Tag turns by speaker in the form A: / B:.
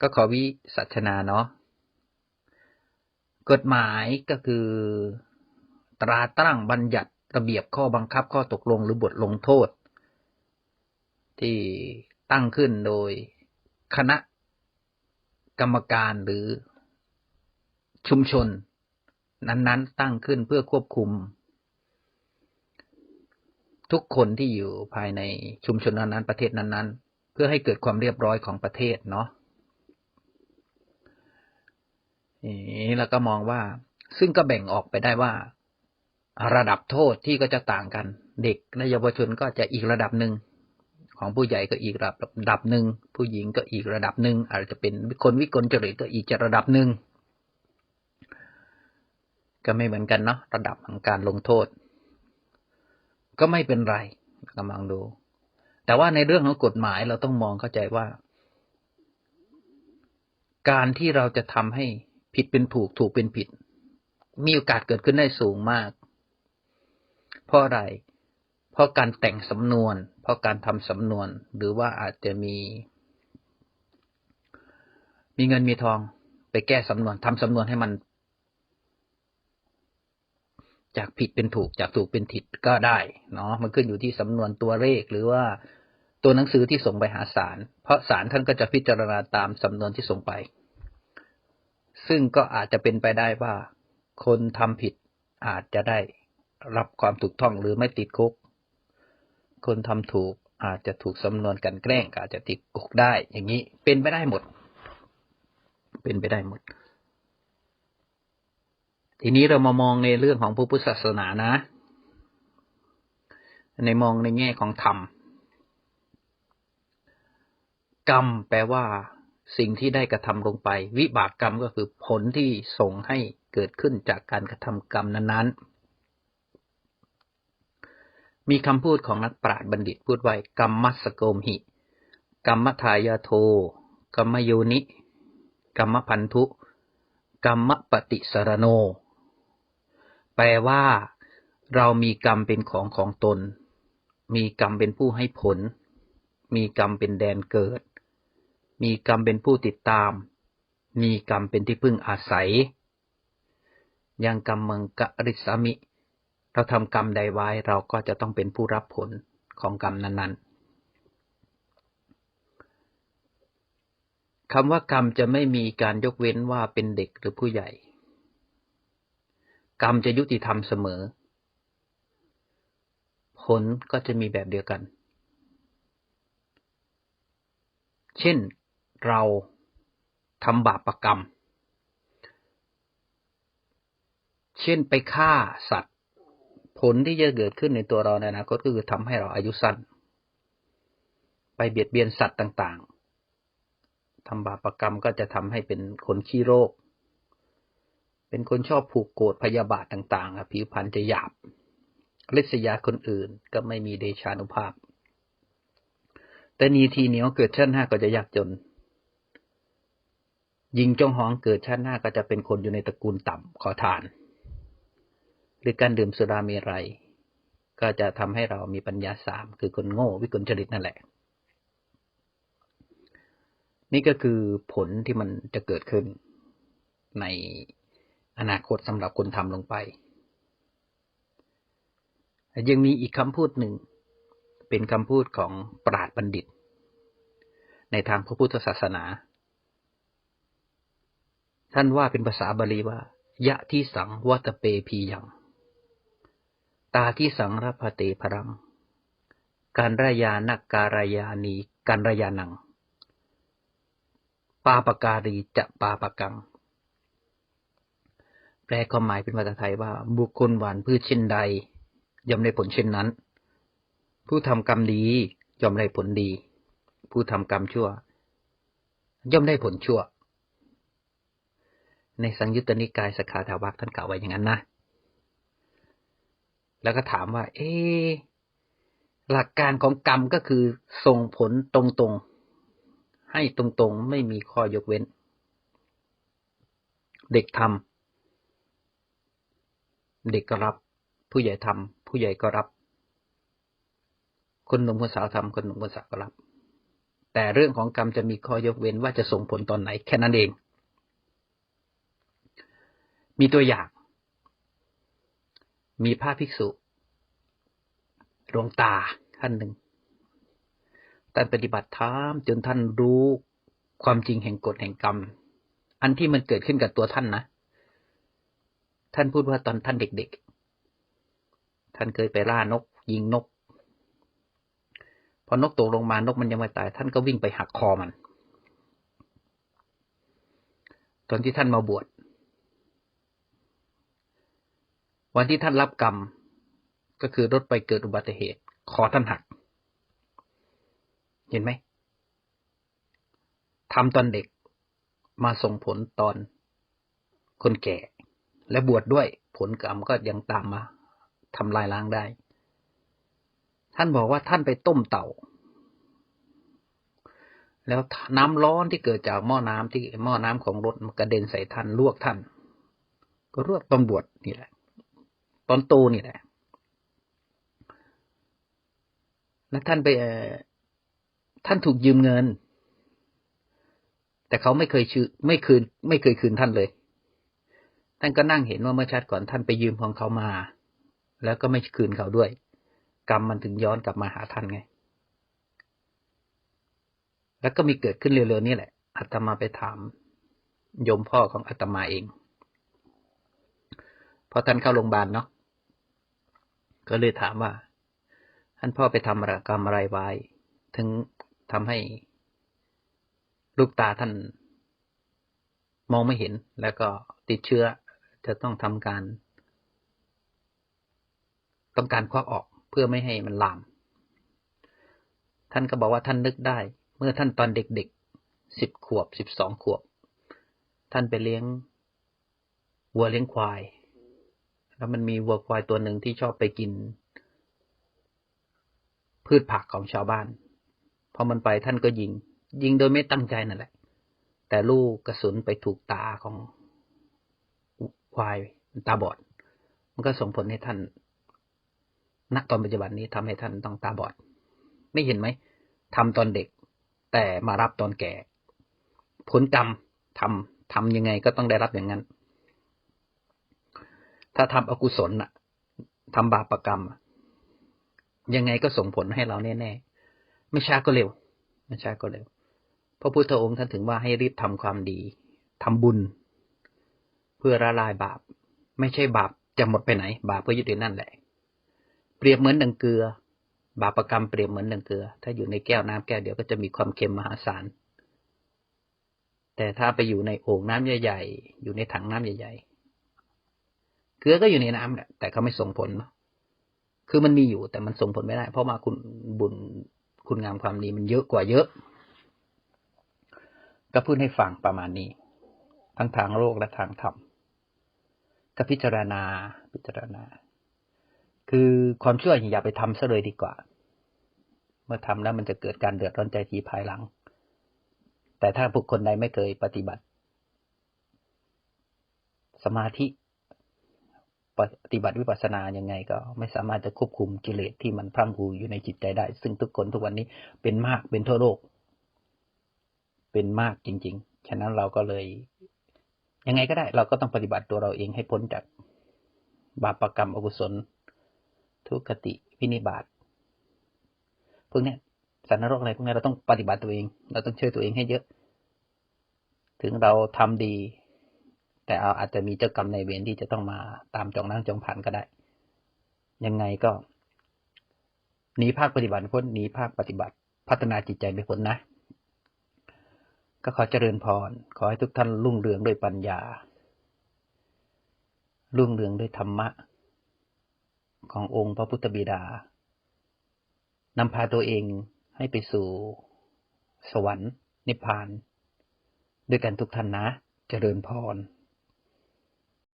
A: ก็ขอวิสัชนาเนาะกฎหมายก็คือ ตราตั้งบัญญัติระเบียบข้อบังคับข้อตกลงหรือบทลงโทษ ที่ตั้งขึ้นโดยคณะกรรมการหรือชุมชน นั้นๆ ตั้งขึ้นเพื่อควบคุม ทุกคนที่อยู่ภายในชุมชนนั้นๆประเทศนั้นๆ เพื่อให้เกิดความเรียบร้อยของประเทศเนาะ นี่แล้วก็มองว่า ซึ่งก็แบ่งออกไปได้ว่า ระดับโทษที่ก็จะต่างกัน เด็กและเยาวชนก็จะอีกระดับหนึ่งของผู้ใหญ่ก็อีกระดับหนึ่งผู้หญิงก็อีกระดับหนึ่งอาจจะเป็นคนวิกลจริตก็อีกจะระดับหนึ่งก็ไม่เหมือนกันเนาะระดับของการลงโทษ ก็ไม่เป็นไรกำลังดู แต่ว่าในเรื่องของกฎหมายเราต้องมองเข้าใจว่า การที่เราจะทำให้ ผิดเป็นถูกถูกเป็นผิด มีโอกาสเกิดขึ้นได้สูงมาก เพราะอะไร เพราะการแต่งสำนวน เพราะการทำสำนวน หรือว่าอาจจะมี มีเงินมีทอง ไปแก้สำนวนทำสำนวนให้มัน จากผิดเป็นถูกจากถูกเป็นผิดก็ได้เนาะมันขึ้นอยู่ที่สำนวนตัวเลขหรือว่าตัวหนังสือที่ส่งไปหาศาลเพราะศาลท่านก็จะพิจารณาตามสำนวนที่ส่งไป ซึ่งก็อาจจะเป็นไปได้ว่า คนทำผิดอาจจะได้รับความถูกต้องหรือไม่ติดคุก คนทำถูกอาจจะถูกสำนวนกันแกล้งอาจจะติดคุกได้ อย่างนี้เป็นไปได้หมด เป็นไปได้หมด ทีนี้เรามามองในเรื่องของพระพุทธศาสนานะ ในมองในแง่ของธรรม กรรมแปลว่า สิ่งที่ได้กระทำลงไป วิบากกรรมก็คือผลที่ส่งให้เกิดขึ้นจากการกระทำกรรมนั้นๆ มีคำพูดของนักปราชญ์บัณฑิตพูดไว้กรรมมัสโกมหิ กรรมทายาโท กรรมโยนิ กรรมพันธุ กรรมปฏิสรโน แปลว่า เรามีกรรมเป็นของของตน มีกรรมเป็นผู้ให้ผล มีกรรมเป็นแดนเกิด มีกรรมเป็นผู้ติดตาม มีกรรมเป็นที่พึ่งอาศัย ยังกรรมเมืองกริสามิ เราทำกรรมใดไว้เราก็จะต้องเป็นผู้รับผลของกรรมนั้นๆคำว่ากรรมจะไม่มีการยกเว้นว่าเป็นเด็กหรือผู้ใหญ่ กรรมจะยุติธรรมเสมอ ผลก็จะมีแบบเดียวกัน เช่น เราทำบาปรกรรม เช่นไปฆ่าสัตว์ ผลที่จะเกิดขึ้นในตัวเราในอนาคตก็คือทำให้เราอายุสั้น ไปเบียดเบียนสัตว์ต่างๆทำบาปรกรรมก็จะทำให้เป็นคนขี้โรค เป็นคนชอบผูกโกรธพยาบาทต่างๆผิวพรรณจะหยาบลิยาคนอื่นก็ไม่มีเดชานุภาพ แต่นีทีเหนียวเกิดชั้นห้าก็จะยากจน ยิงจงหองเกิดชาติหน้าก็จะเป็นคนอยู่ในตระกูลต่ำขอทาน หรือการดื่มสุราเมรัยก็จะทำให้เรามีปัญญาสามคือคนโง่วิกลจริตนั่นแหละ นี่ก็คือผลที่มันจะเกิดขึ้นในอนาคตสำหรับคนทำลงไป ยังมีอีกคำพูดหนึ่ง เป็นคำพูดของปราดบัณฑิต ในทางพระพุทธศาสนา ท่านว่าเป็นภาษาบาลีว่า ยะที่สังวัตเปพียัง ตาที่สังรพเตพรัง การรายานักการายานีการรายานัง ปาปการีจะปาปกัง แปลความหมายเป็นภาษาไทยว่า บุคคลหวานพืชเช่นใดย่อมได้ผลเช่นนั้น ผู้ทำกรรมดีย่อมได้ผลดี ผู้ทำกรรมชั่ว ย่อมได้ผลชั่ว ในสังยุตตนิกายสขาถาวักท่านกล่าวไว้อย่างนั้นนะ แล้วก็ถามว่า เอ๊หลักการของกรรมก็คือส่งผลตรงๆ ให้ตรงๆ ไม่มีข้อยกเว้น เด็กทำเด็กก็รับ ผู้ใหญ่ทำผู้ใหญ่ก็รับ คนหนุ่มคนสาวทำคนหนุ่มคนสาวก็รับ แต่เรื่องของกรรมจะมีข้อยกเว้นว่าจะส่งผลตอนไหนแค่นั้นเอง มีตัวอย่าง มีพระภิกษุหลวงตาท่านหนึ่งท่านปฏิบัติธรรมจนท่านรู้ความจริงแห่งกฎแห่งกรรม อันที่มันเกิดขึ้นกับตัวท่านนะ ท่านพูดว่าตอนท่านเด็กๆ ท่านเคยไปล่านก ยิงนก พอนกตกลงมานกมันยังไม่ตาย ท่านก็วิ่งไปหักคอมัน ตอนที่ท่านมาบวช วันที่ท่านรับกรรม ก็คือรถไปเกิดอุบัติเหตุ คอท่านหัก เห็นไหมทำตอนเด็กมาส่งผลตอนคนแก่ และบวชดด้วยผลกรรมก็ยังตามมาทำลายล้างได้ ท่านบอกว่าท่านไปต้มเต่า แล้วน้ำร้อนที่เกิดจากหม้อน้ำที่หม้อน้ำของรถมันกระเด็นใส่ท่านลวกท่าน ก็ลวกตอนบวชนี่แหละ ตอนโตนี่แหละ แล้วท่านไปท่านถูกยืมเงิน แต่เขาไม่เคยชื่อไม่คืน ไม่เคยคืนท่านเลย ท่านก็นั่งเห็นว่าเมื่อชาติก่อนท่านไปยืมของเขามา แล้วก็ไม่คืนเขาด้วย กรรมมันถึงย้อนกลับมาหาท่านไง แล้วก็มีเกิดขึ้นเร็วๆนี่แหละอาตมาไปถามโยมพ่อของอาตมาเองพอท่านเข้าโรงพยาบาลเนาะ ก็เลยถามว่าท่านพ่อไปทำกรรมอะไรไว้ ถึงทำให้ลูกตาท่าน มองไม่เห็น แล้วก็ติดเชื้อ จะต้องทำการ ต้องการควักออกเพื่อไม่ให้มันลาม ท่านก็บอกว่าท่านนึกได้ เมื่อท่านตอนเด็กๆสิบขวบสิบสองขวบ ท่านไปเลี้ยงวัวเลี้ยงควาย แล้วมันมีวัวควายตัวหนึ่งที่ชอบไปกิน พืชผักของชาวบ้าน พอมันไปท่านก็ยิง ยิงโดยไม่ตั้งใจนั่นแหละ แต่ลูกกระสุนไปถูกตาของควายตาบอด มันก็ส่งผลให้ท่านณตอนปัจจุบันนี้ทำให้ท่านต้องตาบอด ไม่เห็นไหมทำตอนเด็ก แต่มารับตอนแก่ ผลกรรมทำทำยังไงก็ต้องได้รับอย่างนั้น ถ้าทำอกุศลน่ะทำบาปรกรรม ยังไงก็ส่งผลให้เราแน่ๆ ไม่ช้าก็เร็ว ไม่ช้าก็เร็ว พระพุทธองค์ท่านถึงว่าให้รีบทำความดีทำบุญ เพื่อละลายบาป ไม่ใช่บาปจะหมดไปไหน บาปก็ยึดอยู่นั่นแหละ เปรียบเหมือนดังเกลือ บาปรกรรมเปรียบเหมือนดังเกลือ ถ้าอยู่ในแก้วน้ำแก้วเดียวก็จะมีความเค็มมหาศาลแต่ถ้าไปอยู่ในโอ่งน้ำใหญ่ ๆ อยู่ในถังน้ำใหญ่ ๆ ลือก็อยู่ในน้ำแหละแต่เขาไม่ส่งผล คือมันมีอยู่แต่มันส่งผลไม่ได้ เพราะมาคุณบุญคุณงามความดีมันเยอะกว่าเยอะ ก็พูดให้ฟังประมาณนี้ ทั้งทางโลกและทางธรรมก็พิจารณาพิจารณา คือความชั่วอย่าไปทำซะเลยดีกว่า เมื่อทำแล้วมันจะเกิดการเดือดร้อนใจทีภายหลัง แต่ถ้าบุคคลใดไม่เคยปฏิบัติ สมาธิ ปฏิบัติวิปัสสนายังไงก็ไม่สามารถจะควบคุมกิเลสที่มันพร่ำพูอยู่ในจิตใจได้ ซึ่งทุกคนทุกวันนี้เป็นมากเป็นทั่วโลก เป็นมากจริง ๆ ฉะนั้นเราก็เลย ยังไงก็ได้ เราก็ต้องปฏิบัติตัวเราเองให้พ้นจากบาปรกรรมอกุศล ทุกขติพินิบาตพวกนี้สันนรกอะไรพวกนี้เราต้องปฏิบัติตัวเอง เราต้องช่วยตัวเองให้เยอะ ถึงเราทำดี แต่เอาอาจจะมีเจ้ากรรมในเวรที่จะต้องมาตามจองนั่งจองผ่านก็ได้ ยังไงก็หนีภาคปฏิบัติพ้นหนีภาคปฏิบัติ พัฒนาจิตใจไปพ้นนะ ก็ขอเจริญพร ขอให้ทุกท่านรุ่งเรืองด้วยปัญญา รุ่งเรืองด้วยธรรมะ ขององค์พระพุทธบิดานำพาตัวเองให้ไปสู่สวรรค์ นิพพาน ด้วยกันทุกท่านนะ เจริญพร